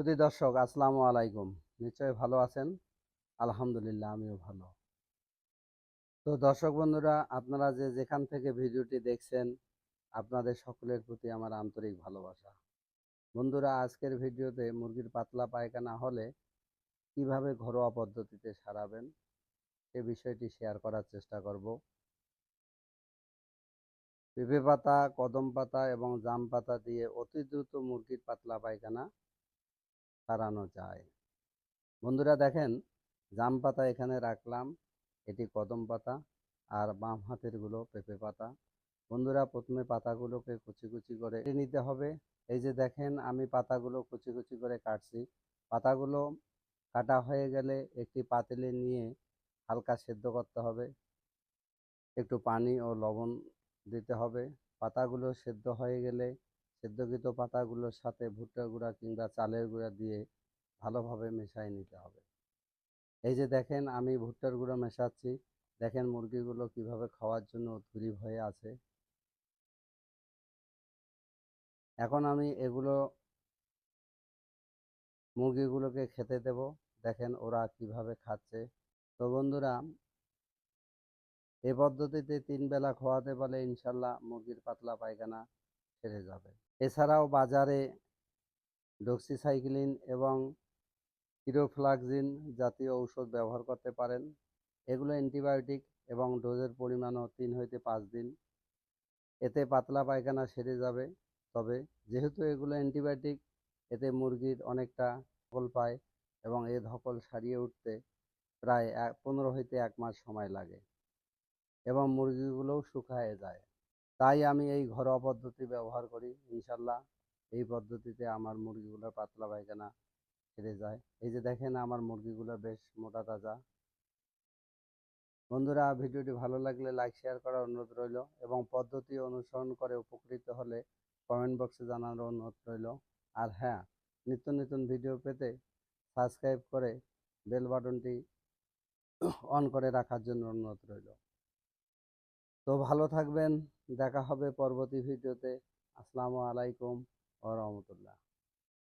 সুধী দর্শক, আসসালামু আলাইকুম। নিশ্চয়ই ভালো আছেন? আলহামদুলিল্লাহ, আমিও ভালো। তো দর্শক বন্ধুরা, আপনারা যে যেখান থেকে ভিডিওটি দেখছেন, আপনাদের সকলের প্রতি আমার আন্তরিক ভালোবাসা। বন্ধুরা, আজকের ভিডিওতে মুরগির পাতলা পায়খানা হলে কীভাবে ঘরোয়া পদ্ধতিতে সারাবেন সে বিষয়টি শেয়ার করার চেষ্টা করব। পেঁপে পাতা, কদম পাতা এবং জাম পাতা দিয়ে অতি দ্রুত মুরগির পাতলা পায়খানা সারানো যায়। বন্ধুরা দেখেন, জাম পাতা এখানে রাখলাম। এটি কদম পাতা আর বাম হাতেরগুলো পেঁপে পাতা। বন্ধুরা, প্রথমে পাতাগুলোকে কুচি কুচি করে নিতে হবে। এই যে দেখেন, আমি পাতাগুলো কুচি কুচি করে কাটছি। পাতাগুলো কাটা হয়ে গেলে একটি পাতিলে নিয়ে হালকা সেদ্ধ করতে হবে। একটু পানি ও লবণ দিতে হবে। পাতাগুলো সেদ্ধ হয়ে গেলে সেদ্ধকৃত পাতাগুলোর সাথে ভুট্টার গুঁড়া কিংবা চালের গুঁড়া দিয়ে ভালোভাবে মেশাই নিতে হবে। এই যে দেখেন আমি ভুট্টার গুঁড়ো মেশাচ্ছি। দেখেন মুরগিগুলো কীভাবে খাওয়ার জন্য উদ্গ্রীব হয়ে আছে। এখন আমি এগুলো মুরগিগুলোকে খেতে দেব। দেখেন ওরা কীভাবে খাচ্ছে। তো বন্ধুরা, এ পদ্ধতিতে তিন বেলা খাওয়াতে পারলে ইনশাল্লাহ মুরগির পাতলা পায়খানা সেরে যাবে এছাড়াও বাজারে ডক্সিসাইক্লিন এবং কিরোফ্লাক্সিন জাতীয় ঔষধ ব্যবহার করতে পারেন। এগুলো অ্যান্টিবায়োটিক এবং ডোজের পরিমাণও তিন হইতে পাঁচ দিন। এতে পাতলা পায়খানা সেরে যাবে। তবে যেহেতু এগুলো অ্যান্টিবায়োটিক, এতে মুরগির অনেকটা ধকল পায় এবং এ ধকল সারিয়ে উঠতে প্রায় এক, পনেরো হইতে এক মাস সময় লাগে এবং মুরগিগুলোও শুকায় যায়। তাই আমি এই ঘরোয়া পদ্ধতি ব্যবহার করি, ইনশাল্লাহ। এই পদ্ধতিতে আমার মুরগিগুলোর পাতলা পায়খানা সেরে যায়। এই যে দেখেন আমার মুরগিগুলো বেশ মোটা তাজা। বন্ধুরা, ভিডিওটি ভালো লাগলে লাইক, শেয়ার করার অনুরোধ রইল এবং পদ্ধতি অনুসরণ করে উপকৃত হলে কমেন্ট বক্সে জানানোর অনুরোধ রইল। আর হ্যাঁ নিত্য নতুন ভিডিও পেতে সাবস্ক্রাইব করে বেল বাটনটি অন করে রাখার জন্য অনুরোধ রইল। তো ভালো থাকবেন দেখা হবে পরবর্তী ভিডিওতে। আসসালামু আলাইকুম ও রহমতুল্লাহ।